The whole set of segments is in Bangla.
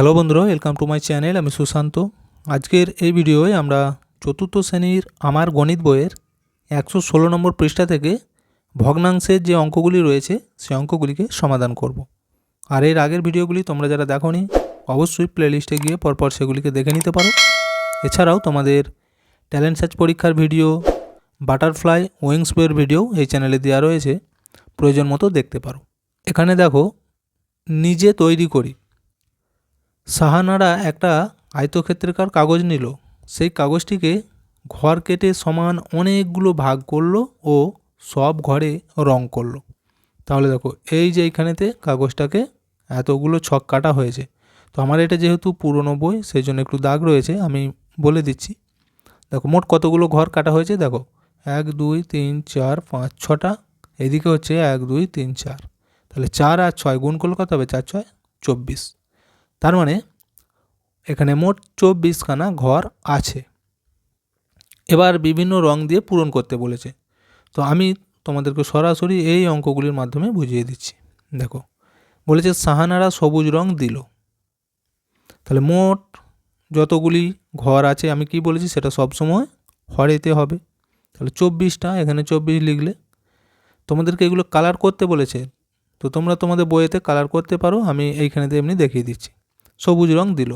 হ্যালো বন্ধুরা ওয়েলকাম টু মাই চ্যানেল আমি সুশান্ত। আজকের এই ভিডিওয়ে আমরা চতুর্থ শ্রেণির আমার গণিত বইয়ের একশো ষোলো নম্বর পৃষ্ঠা থেকে ভগ্নাংশের যে অঙ্কগুলি রয়েছে, সেই অঙ্কগুলিকে সমাধান করব। আর এর আগের ভিডিওগুলি তোমরা যারা দেখোনি, অবশ্যই প্লেলিস্টে গিয়ে পরপর সেগুলিকে দেখে নিতে পারো। এছাড়াও তোমাদের ট্যালেন্ট সার্চ পরীক্ষার ভিডিও বাটারফ্লাই উইংস বইয়ের ভিডিও এই চ্যানেলে দেওয়া রয়েছে, প্রয়োজন মতো দেখতে পারো। এখানে দেখো, নিজে তৈরি করি। সাহানারা একটা আয়তক্ষেত্রাকার কাগজ নিল। সেই কাগজটিকে ঘর কেটে সমান অনেকগুলো ভাগ করল ও সব ঘরে রং করল। তাহলে দেখো, এই যে এইখানেতে কাগজটাকে এতগুলো ছক কাটা হয়েছে। তো আমার এটা যেহেতু পুরনো বই, সেই জন্য একটু দাগ রয়েছে, আমি বলে দিচ্ছি। দেখো, মোট কতগুলো ঘর কাটা হয়েছে? দেখো, এক, দুই, তিন, চার, পাঁচ, ছটা। এদিকে হচ্ছে এক, দুই, তিন, চার। তাহলে চার আর ছয় গুণ করলে কত হবে? চার, ছয়, চব্বিশ। তার মানে এখানে মোট চব্বিশখানা ঘর আছে। এবার বিভিন্ন রং দিয়ে পূরণ করতে বলেছে। তো আমি তোমাদেরকে সরাসরি এই অঙ্কগুলির মাধ্যমে বুঝিয়ে দিচ্ছি। দেখো, বলেছে, সাহানারা সবুজ রং দিল। তাহলে মোট যতগুলি ঘর আছে, আমি কি বলেছি, সেটা সবসময় হরেতে হবে। তাহলে চব্বিশটা, এখানে চব্বিশ লিখলে। তোমাদেরকে এগুলো কালার করতে বলেছে, তো তোমরা তোমাদের বইয়েতে কালার করতে পারো, আমি এইখানেতে এমনি দেখিয়ে দিচ্ছি। সবুজ রং দিল।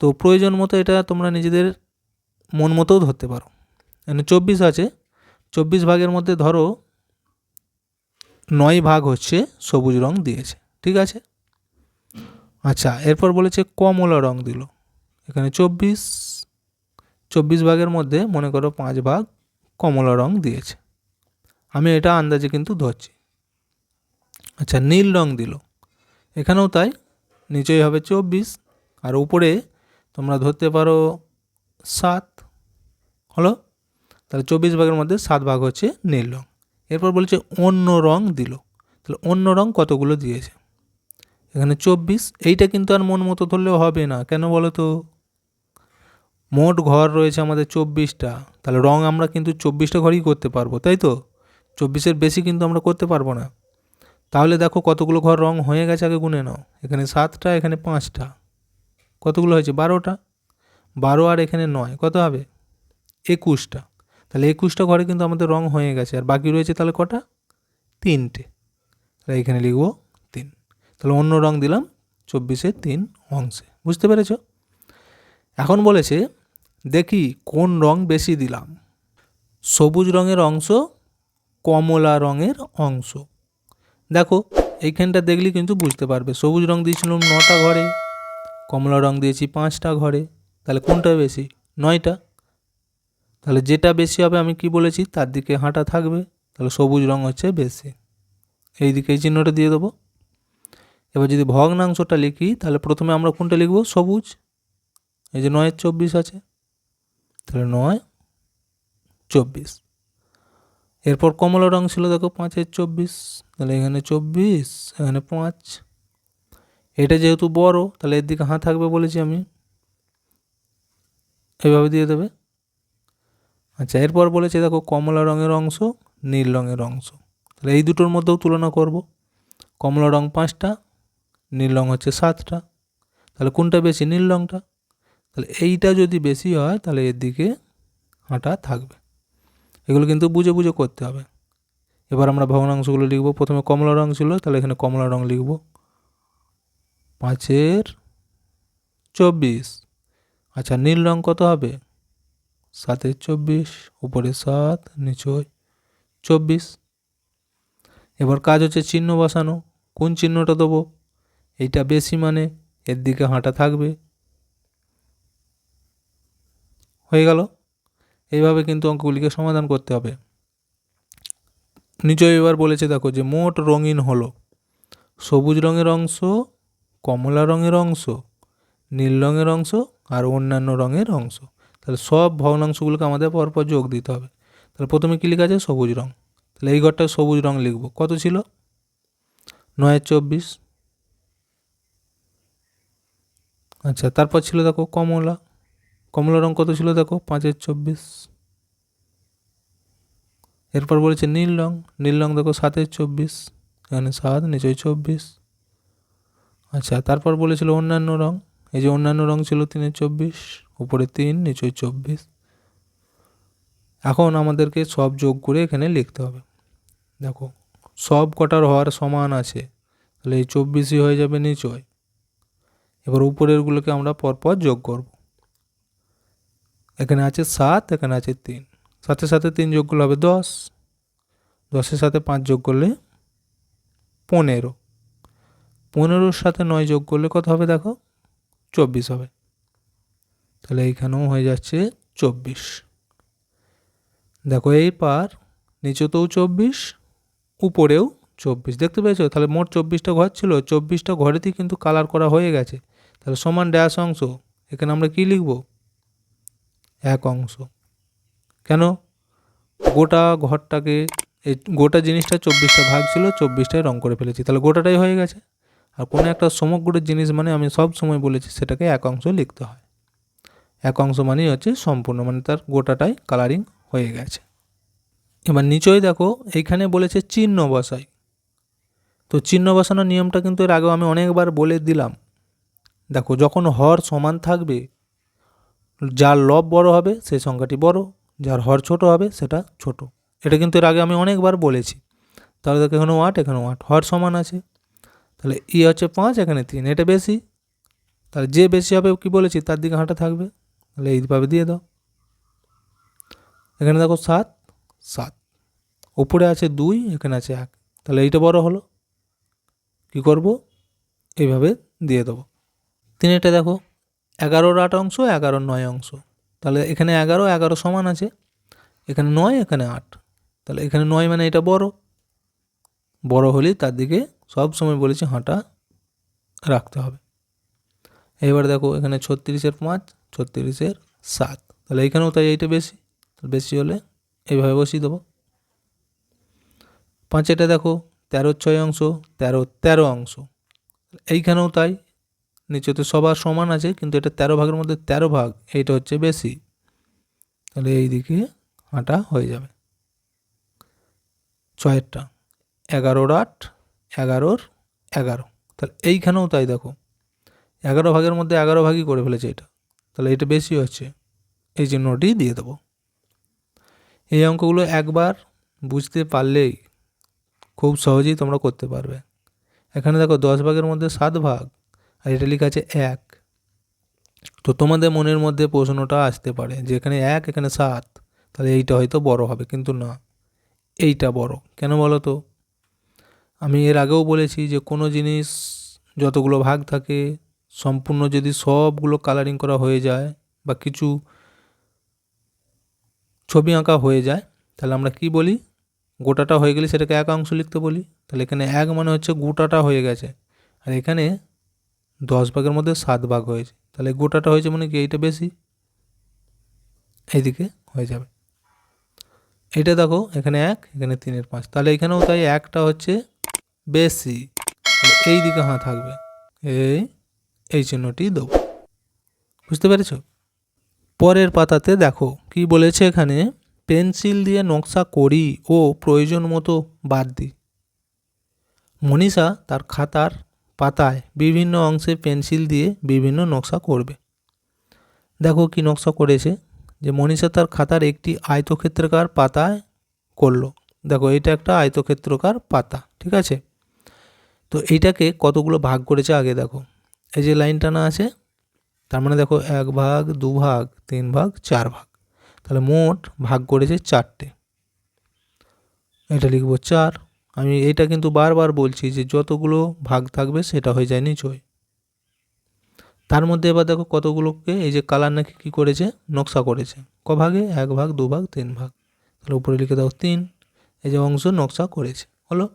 তো প্রয়োজন মতো এটা তোমরা নিজেদের মন মতোও ধরতে পারো। এখানে চব্বিশ আছে। চব্বিশ ভাগের মধ্যে ধরো নয় ভাগ হচ্ছে সবুজ রং দিয়েছে। ঠিক আছে? আচ্ছা এরপর বলেছে কমলা রং দিল। এখানে চব্বিশ চব্বিশ ভাগের মধ্যে মনে করো পাঁচ ভাগ কমলা রং দিয়েছে। আমি এটা আন্দাজে কিন্তু ধরছি। আচ্ছা নীল রং দিল। এখানেও তাই। নিচেই হবে চব্বিশ, আর উপরে তোমরা ধরতে পারো সাত। হলো? তাহলে চব্বিশ ভাগের মধ্যে সাত ভাগ হচ্ছে নীল রং। এরপর বলছে অন্য রং দিল। তাহলে অন্য রং কতগুলো দিয়েছে? এখানে চব্বিশ, এইটা কিন্তু আর মন মতো ধরলেও হবে না। কেন বলো তো? মোট ঘর রয়েছে আমাদের চব্বিশটা। তাহলে রং আমরা কিন্তু চব্বিশটা ঘরই করতে পারব, তাই তো? চব্বিশের বেশি কিন্তু আমরা করতে পারব না। তাহলে দেখো কতগুলো ঘর রং হয়ে গেছে আগে গুনে নাও। এখানে সাতটা, এখানে পাঁচটা। কতগুলো হয়েছে? বারোটা? বারো আর এখানে নয়। কত হবে? একুশটা। তাহলে একুশটা ঘরে কিন্তু আমাদের রং হয়ে গেছে। আর বাকি রয়েছে তাহলে কটা? তিনটে। তাহলে এখানে লিখব তিন। তাহলে অন্য রং দিলাম চব্বিশের তিন অংশে। বুঝতে পেরেছ? এখন বলেছে, দেখি কোন রং বেশি দিলাম। সবুজ রঙের অংশ, কমলা রঙের অংশ। দেখো, এইখানটা দেখলে কিন্তু বুঝতে পারবে। সবুজ রং দিয়েছিলাম নটা ঘরে, কমলা রং দিয়েছি পাঁচটা ঘরে। তাহলে কোনটা বেশি? নয়টা। তাহলে যেটা বেশি হবে আমি কি বলেছি? তার দিকে হাঁটা থাকবে, তাহলে সবুজ রং হচ্ছে বেশি। এই দিকে এই চিহ্নটা দিয়ে দেবো। এবার যদি ভগ্নাংশটা লিখি, তাহলে প্রথমে আমরা কোনটা লিখব? সবুজ। এই যে নয়ের চব্বিশ আছে, তাহলে নয়, চব্বিশ। এরপর কমলা রং ছিল দেখো পাঁচের চব্বিশ, তাহলে এখানে চব্বিশ, এখানে পাঁচ। এটা যেহেতু বড়, তাহলে এর দিকে হাঁ থাকবে বলেছি আমি। এভাবে দিয়ে দেবে। আচ্ছা এরপর বলেছে দেখো কমলা রঙের অংশ, নীল রঙের অংশ। তাহলে এই দুটোর মধ্যেও তুলনা করব। কমলা রং পাঁচটা, নীল রং হচ্ছে সাতটা। তাহলে কোনটা বেশি, নীল রংটা? তাহলে এইটা যদি বেশি হয়, তাহলে এর দিকে হাঁটা থাকবে। এগুলো কিন্তু বুঝে বুঝে করতে হবে। এবার আমরা ভগ্নাংশগুলো লিখব। প্রথমে কমলা রং ছিল, তাহলে এখানে কমলা রং লিখব। পাঁচের চব্বিশ। আচ্ছা নীল রং কত হবে? সাতের চব্বিশ, উপরে সাত নিচে চব্বিশ। এবার কাজ হচ্ছে চিহ্ন বসানো। কোন চিহ্নটা দেবো? এইটা বেশি মানে এর দিকে হাঁটা থাকবে। হয়ে গেল? এইভাবে কিন্তু অঙ্কগুলিকে সমাধান করতে হবে। নিচে এবার বলেছে, দেখো যে মোট রঙিন হলো। সবুজ রঙের অংশ, কমলা রঙের অংশ, নীল রঙের অংশ আর অন্যান্য রঙের অংশ। তাহলে সব ভগ্নাংশগুলোকে আমাদের পরপর যোগ দিতে হবে। তাহলে প্রথমে কী লেখা আছে? সবুজ রং। তাহলে এই ঘরটা সবুজ রং লিখব। কত ছিল? নয়ের চব্বিশ। আচ্ছা তারপর ছিল, দেখো, কমলা। কমলা রং কত ছিল দেখো? পাঁচের চব্বিশ। এরপর বলেছে নীল রং। নীল রং দেখো সাতের চব্বিশ। এখানে সাত, নিচয় চব্বিশ। আচ্ছা তারপর বলেছিল অন্যান্য রং। এই যে অন্যান্য রং ছিল তিনের চব্বিশ, উপরে তিন নিচে চব্বিশ। এখন আমাদেরকে সব যোগ করে এখানে লিখতে হবে। দেখো, সব কটার হওয়ার সমান আছে। তাহলে এই চব্বিশই হয়ে যাবে নিচয়। এবার উপরেরগুলোকে আমরা পরপর যোগ করব। এখানে আছে সাত, এখানে আছে তিন। সাথে সাথে তিন যোগ করলে হবে দশ। দশের সাথে পাঁচ যোগ করলে পনেরো। পনেরোর সাথে নয় যোগ করলে কত হবে দেখো? চব্বিশ হবে। তাহলে এইখানেও হয়ে যাচ্ছে চব্বিশ। দেখো এই পার নিচেতেও চব্বিশ, উপরেও চব্বিশ। দেখতে পেয়েছ? তাহলে মোট চব্বিশটা ঘর ছিল। চব্বিশটা ঘরেতেই কিন্তু কালার করা হয়ে গেছে। তাহলে সমান ড্যাশ অংশ। এখানে আমরা কি লিখব? এক অংশ। কেন? গোটা ঘরটাকে, এই গোটা জিনিসটা চব্বিশটা ভাগ ছিল চব্বিশটায় রং করে ফেলেছি। তাহলে গোটাটাই হয়ে গেছে? আর কোনো একটা সমগ্র জিনিস মানে আমি সব সময় বলেছি, সেটাকে এক অংশ লিখতে হয়। এক অংশ মানেই হচ্ছে সম্পূর্ণ মানে তার গোটাটাই কালারিং হয়ে গেছে। এবার নিচই দেখো, এইখানে বলেছে চিহ্ন বসাই। তো চিহ্ন বসানোর নিয়মটা কিন্তু এর আগেও আমি অনেকবার বলে দিলাম। দেখো, যখন হর সমান থাকবে যার লব বড় হবে, সেই সংখ্যাটি বড়, যার হর ছোট হবে, সেটা ছোট। এটা কিন্তু এর আগে আমি অনেকবার বলেছি। তাহলে দেখো এখানেও ওয়াট এখানেও আট, হর সমান আছে। তাহলে ই হচ্ছে পাঁচ, এখানে তিন, এটা বেশি। তাহলে যে বেশি হবে, কি বলেছি? তার দিকে হাঁটা থাকবে। তাহলে এইভাবে দিয়ে দাও। এখানে দেখো সাত সাত। উপরে আছে দুই, এখানে আছে এক। তাহলে এইটা বড় হলো। কি করব? এইভাবে দিয়ে দেবো। তিনেরটা দেখো। এগারোর আট অংশ, এগারোর নয় অংশ। তাহলে এখানে এগারো এগারো সমান আছে। এখানে নয়, এখানে আট। তাহলে এখানে নয় মানে এটা বড়। বড় হলেই তার দিকে সব সময় বলেছি হাঁটা রাখতে হবে। এবার দেখো এখানে ছত্রিশের পাঁচ, ছত্রিশের সাত। তাহলে এখানেও তাই এইটা বেশি। বেশি হলে এইভাবে বসিয়ে দেবো। পাঁচেটা দেখো তেরো ছয় অংশ, তেরো তেরো অংশ। এইখানেও তাই। নিচেতে সবার সমান আছে, কিন্তু এটা তেরো ভাগের মধ্যে তেরো ভাগ, এইটা হচ্ছে বেশি। তাহলে এই দিকে হাঁটা হয়ে যাবে। ছয়েরটা, এগারোর আট, এগারোর এগারো। তাহলে এইখানেও তাই দেখো, এগারো ভাগের মধ্যে এগারো ভাগই করে ফেলেছে এটা। তাহলে এটা বেশি হচ্ছে, এই চিহ্নটি দিয়ে দেবো। এই অঙ্কগুলো একবার বুঝতে পারলেই খুব সহজেই তোমরা করতে পারবে। এখানে দেখো দশ ভাগের মধ্যে সাত ভাগ আর এটা লেখা আছে এক। তো তোমাদের মনের মধ্যে প্রশ্নটা আসতে পারে যে এখানে এক, এখানে সাত, তাহলে এইটা হয়তো বড় হবে, কিন্তু না। এইটা বড়। কেন বলো তো? আমি এর আগেও বলেছি যে কোনো জিনিস যতগুলো ভাগ থাকে, সম্পূর্ণ যদি সবগুলো কালারিং করা হয়ে যায় বা কিছু ছবি আঁকা হয়ে যায়, তাহলে আমরা কি বলি? গোটাটা হয়ে গেলে সেটাকে এক অংশ লিখতে বলি। তাহলে এখানে এক মানে হচ্ছে গোটাটা হয়ে গেছে। আর এখানে দশ ভাগের মধ্যে সাত ভাগ হয়েছে। তাহলে গোটাটা হয়েছে মানে কি? এইটা বেশি? এইদিকে হয়ে যাবে। এটা দেখো, এখানে এক, এখানে তিনের পাঁচ। তাহলে এখানেও তাই একটা হচ্ছে বেশি। এই দিকে হাঁ থাকবে। এই এই চিহ্নটি দেবো। বুঝতে পেরেছ? পরের পাতাতে দেখো, কি বলেছে এখানে? পেন্সিল দিয়ে নকশা করি ও প্রয়োজন মতো বাদ দিই মনীষা তার খাতার পাতায় বিভিন্ন অংশে পেন্সিল দিয়ে বিভিন্ন নকশা করবে। দেখো কি নকশা করেছে। যে মনীষা তার খাতার একটি আয়তক্ষেত্রকার পাতায় করল। দেখো, এটা একটা আয়তক্ষেত্রকার পাতা, ঠিক আছে? তো এইটাকে কতগুলো ভাগ করেছে আগে দেখো। এই যে লাইন টানা আছে, তার মানে দেখো এক ভাগ, দু ভাগ, তিন ভাগ, চার ভাগ। তাহলে মোট ভাগ করেছে চারটে। এটা লিখব চার আমি এটা কিন্তু বারবার বলছি যে যতগুলো ভাগ থাকবে সেটা হয়ে যায় নিচয়। তার মধ্যে এবার দেখো কতগুলোকে এই যে কালার নাকি কী করেছে? নকশা করেছে। ক ভাগে? এক ভাগ, দু ভাগ, তিন ভাগ। তাহলে উপরে লিখে দাও তিন। এই যে অংশ নকশা করেছে। হলো?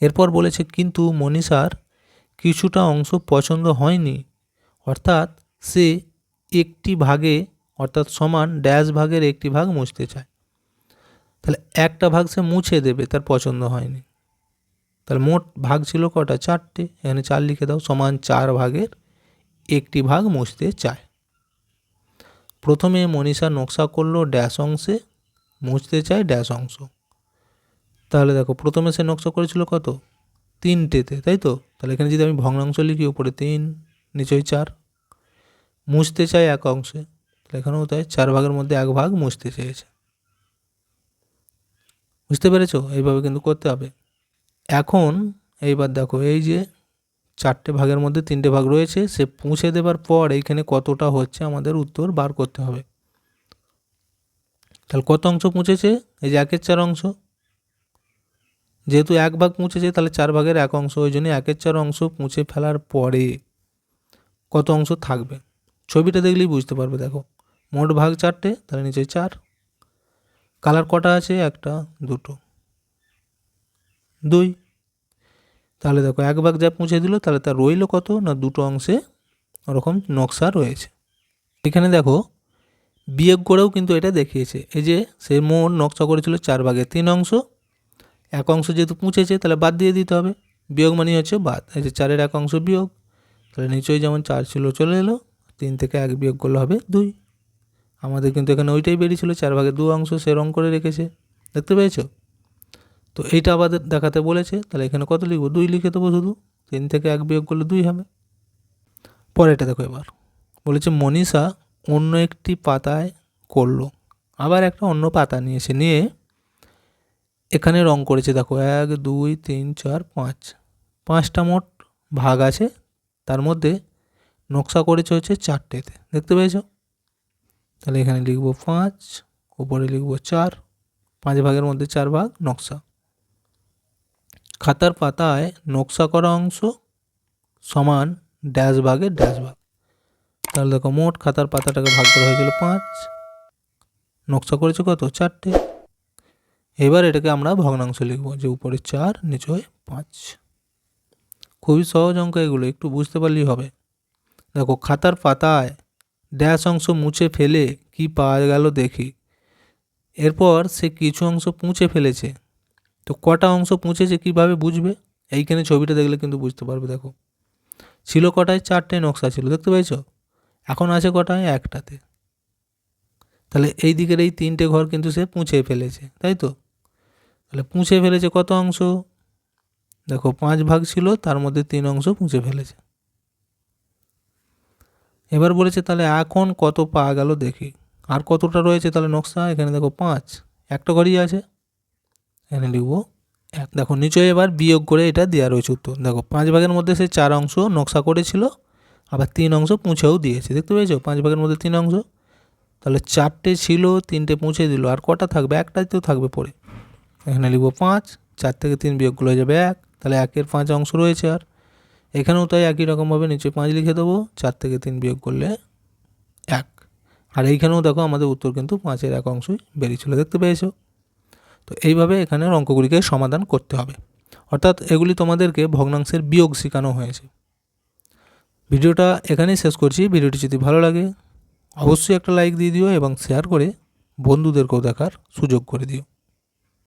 এরপর বলেছে, কিন্তু মনীষার কিছুটা অংশ পছন্দ হয়নি। অর্থাৎ সে একটি ভাগে, অর্থাৎ সমান ড্যাশ ভাগের একটি ভাগ মুছতে চায়। তাহলে একটা ভাগ সে মুছে দেবে, তার পছন্দ হয়নি। তাহলে মোট ভাগ ছিল কটা? চারটে। এখানে চার লিখে দাও, সমান চার ভাগের একটি ভাগ মুছতে চায়। প্রথমে মনীষা নকশা করল ড্যাশ অংশে, মুছতে চায় ড্যাশ অংশ। তাহলে দেখো, প্রথমে সে নকশা করেছিল কত? তিনটেতে, তাই তো? তাহলে এখানে যদি আমি ভগ্নাংশ লিখি, উপরে তিন, নিচয় চার, মুছতে চাই এক অংশে, তাহলে এখানেও তাই চার ভাগের মধ্যে এক ভাগ মুছতে চেয়েছে। বুঝতে পেরেছ? এইভাবে কিন্তু করতে হবে। এখন এইবার দেখো, এই যে চারটে ভাগের মধ্যে তিনটে ভাগ রয়েছে, সে পুঁছে দেবার পর এইখানে কতটা হচ্ছে আমাদের উত্তর বার করতে হবে। তাহলে কত অংশ পুঁছেছে? এই যে একের চার অংশ। যেহেতু এক ভাগ পুঁছেছে, তাহলে চার ভাগের এক অংশ, ওই জন্য একের চার অংশ পুঁছে ফেলার পরে কত অংশ থাকবে? ছবিটা দেখলেই বুঝতে পারবে, দেখো। মোট ভাগ চারটে, তাহলে নিচে চার। কালার কটা আছে? একটা, দুটো। দুই। তাহলে দেখো, এক ভাগ যা মুছে দিল, তাহলে তার রইল কত? না, দুটো অংশে ওরকম নকশা রয়েছে। এখানে দেখো, বিয়োগ করেও কিন্তু এটা দেখিয়েছে। এই যে, সে মোট নকশা করেছিল চার ভাগে তিন অংশ। এক অংশ যেহেতু পুঁছেছে, তাহলে বাদ দিয়ে দিতে হবে। বিয়োগ মানে হচ্ছে বাদ। এই যে চারের এক অংশ বিয়োগ, তাহলে নিশ্চয়ই যেমন চার ছিল, চলে এলো। তিন থেকে এক বিয়োগ করলে হবে দুই। আমাদের কিন্তু এখানে ওইটাই বেরিয়েছিল, চার ভাগে দু অংশ সে রং করে রেখেছে। দেখতে পেয়েছ? তো এইটা আবার দেখাতে বলেছে, তাহলে এখানে কত লিখব? দুই লিখে দেবো শুধু? তিন থেকে এক বিয়োগ করলে দুই হবে। পরেরটা দেখো এবার। বলেছে, মনীষা অন্য একটি পাতায় করল। আবার একটা অন্য পাতা নিয়েছে নিয়ে এখানে রং করেছে। দেখো, এক, দুই, তিন, চার, পাঁচ। পাঁচটা মোট ভাগ আছে, তার মধ্যে নকশা করেছে হচ্ছে চারটেতে। দেখতে পেয়েছ? তাহলে এখানে লিখব পাঁচ উপরে লিখব চার, পাঁচ ভাগের মধ্যে চার ভাগ, নকশা। খাতার পাতায় নকশা করা অংশ সমান ড্যাশ ভাগে ড্যাশ ভাগ। তাহলে দেখো মোট খাতার পাতাটাকে ভাগ করা হয়েছিল পাঁচ। নকশা করেছে কত? চারটে। এবার এটাকে আমরা ভগ্নাংশ লিখব যে উপরে চার, নিচে পাঁচ। খুবই সহজ অঙ্ক এগুলো, একটু বুঝতে পারলেই হবে। দেখো খাতার পাতায় ড্যাশ অংশ মুছে ফেলে কি পাওয়া গেল দেখি। এরপর সে কিছু অংশ পুঁছে ফেলেছে। তো কটা অংশ পুঁছেছে কীভাবে বুঝবে? এইখানে ছবিটা দেখলে কিন্তু বুঝতে পারবে, দেখো। ছিল কটায়? চারটে নকশা ছিল, দেখতে পেয়েছ? এখন আছে কটায়? একটাতে। তাহলে এই দিকের এই তিনটে ঘর কিন্তু সে পুঁছে ফেলেছে, তাই তো? তাহলে পুঁছে ফেলেছে কত অংশ? দেখো, পাঁচ ভাগ ছিল, তার মধ্যে তিন অংশ পুঁছে ফেলেছে। এবার বলেছে, তাহলে এখন কত পাওয়া গেল দেখি। আর কতটা রয়েছে? তাহলে নকশা, এখানে দেখো পাঁচ। একটা ঘরই আছে। এখানে লিখব এক। দেখো, নিচে এবার বিয়োগ করে এটা দেওয়া রয়েছে উত্তর। দেখো, পাঁচ ভাগের মধ্যে সে চার অংশ নকশা করেছিল, আবার তিন অংশ পুঁছেও দিয়েছে। দেখতে পেয়েছ? পাঁচ ভাগের মধ্যে তিন অংশ। তাহলে চারটে ছিল, তিনটে পুঁছে দিল। আর কটা থাকবে? একটাই তো থাকবে পরে। এখানে লিখব পাঁচ। চার থেকে তিন বিয়োগগুলো হয়ে যাবে এক। তাহলে একের পাঁচ অংশ রয়েছে আর এখানেও তাই একই রকমভাবে নিচে পাঁচ লিখে দেবো, চার থেকে তিন বিয়োগ করলে এক। আর এইখানেও দেখো আমাদের উত্তর কিন্তু পাঁচের এক অংশই বেরিয়েছিল, দেখতে পেয়েছ? তো এইভাবে এখানে অঙ্কগুলিকে সমাধান করতে হবে। অর্থাৎ এগুলি তোমাদেরকে ভগ্নাংশের বিয়োগ শেখানো হয়েছে। ভিডিওটা এখানেই শেষ করছি। ভিডিওটি যদি ভালো লাগে, অবশ্যই একটা লাইক দিয়ে দিও এবং শেয়ার করে বন্ধুদেরকেও দেখার সুযোগ করে দিও।